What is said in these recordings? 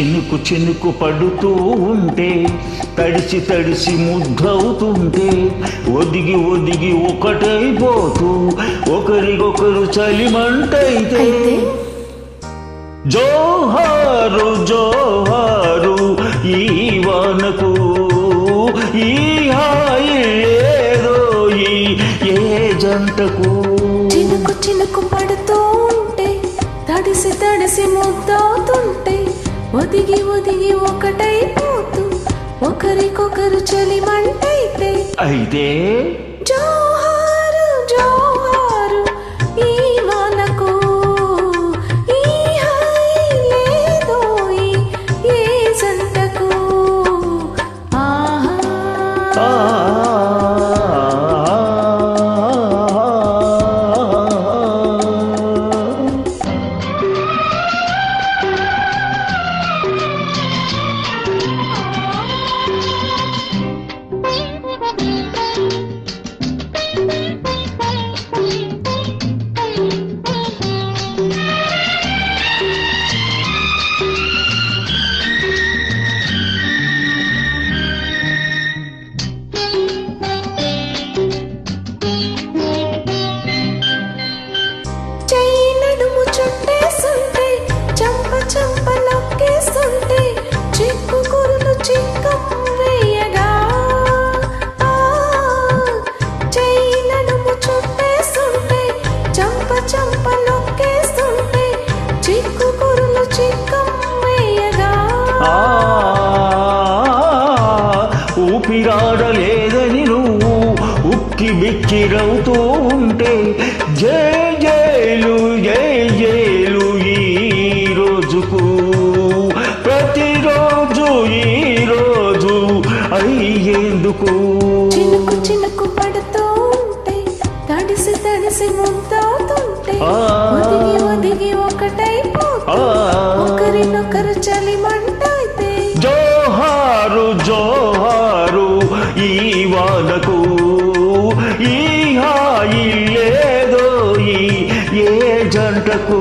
చినుకు పడుతూ ఉంటే తడిసి తడిసి ముద్దవుతుంటే ఒదిగి ఒదిగి ఒకటైపోతూ ఒకరికొకరు చలిమంటైతే. జోహారు జోహారు ఈ వానకు ఈ హాయి ఈ ఏ జంటకు. చినుకు చినుకు పడుతూ ఉంటే తడిసి తడిసి ముద్దవుతుంటే ఒదిగి ఒదిగి ఒకటైపోతూ ఒకరికొకరు చలిమంటైతే అయితే ఊపిరాడలేదని నువ్వు ఉక్కి బిక్కిరవుతూ ఉంటే జై జైలు జై జైలు ఈ రోజుకు. ప్రతిరోజు ఈ రోజు అయ్యేందుకు. చినుకు చినుకు పడుతూ ఉంటే తడిసి తడిసి ముద్దవుతుంటే. ఒదిగి ఒదిగి ఒకటైపోతే జీవాలకు ఈ హాయి లేదో ఈ ఏ జంటకు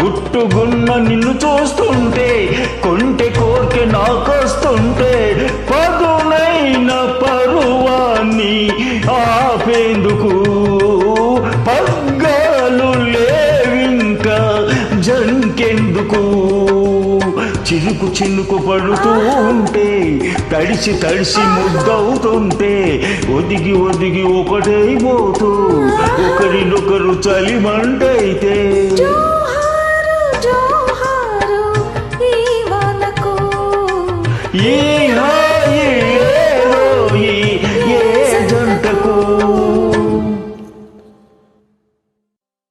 గుట్టుగున్న నిన్ను చూస్తుంటే కొంటె కోర్కె నాకొస్తుంటే చిరుకు చినుకు పడుతూ ఉంటే తడిసి తడిసి ముద్దవుతుంటే ఒదిగి ఒదిగి ఒకటైపోతూ ఒకరినొకరు చలిమంటైతే ఈ